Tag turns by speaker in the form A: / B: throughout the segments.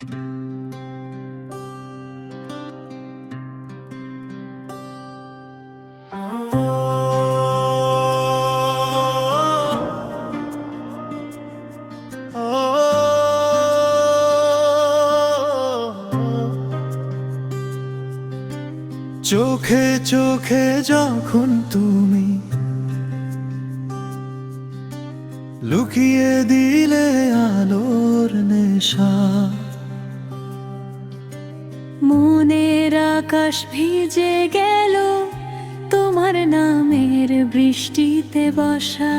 A: চোখে চোখে যখন তুমি লুকিয়ে দিলে আলোর নেশা
B: আকাশ ভিজে গেল তোমার নামের বৃষ্টিতে বসা।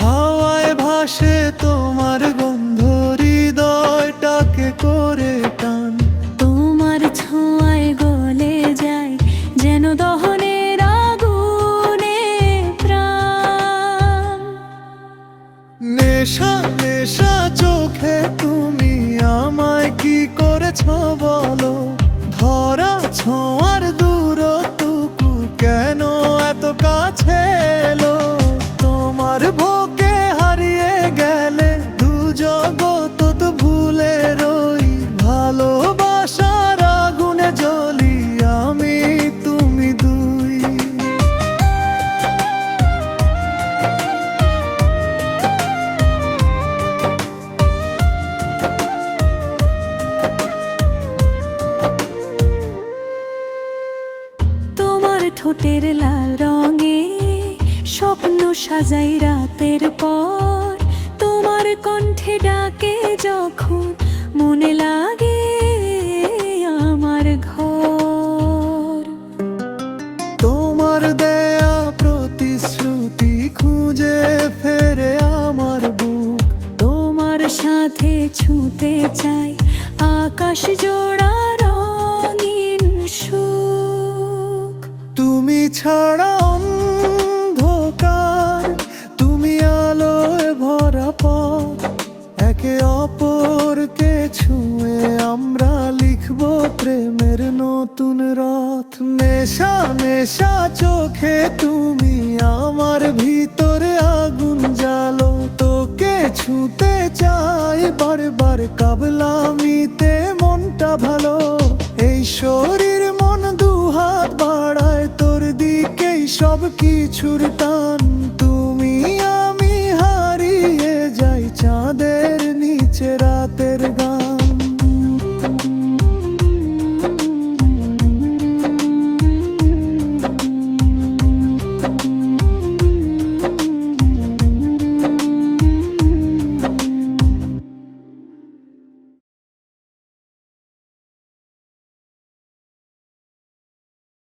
A: হাওয়ায় ভাসে তোমার গন্ধ হৃদয়টাকে করে টান।
B: তোমার ছোঁয়ায় গলে যায় যেন দহনের আগুনে প্রাণ।
A: নেশা নেশা চোখে তুমি বলো?
B: ঠোঁটের লাল রঙে স্বপ্ন সাজাই রাতের পর। তোমার কণ্ঠে ডাকে যখন মনে লাগে আমার ঘর।
A: তোমার দেয়া প্রতিশ্রুতি খুঁজে ফেরে আমার বুক।
B: তোমার সাথে ছুঁতে চাই আকাশ জোড়া
A: ছাড়া অন্ধকার। তুমি আলোয় ভরা পথ। একে অপরকে ছুঁয়ে আমরা লিখব প্রেমের নতুন রথ। নেশা নেশা চোখে তুমি আমার ভিতরে আগুন জ্বালো। তোকে ছুঁতে চাই বারবার কাবলামিতে মনটা ভালো। এই শরীর সব কিছুর তান্ত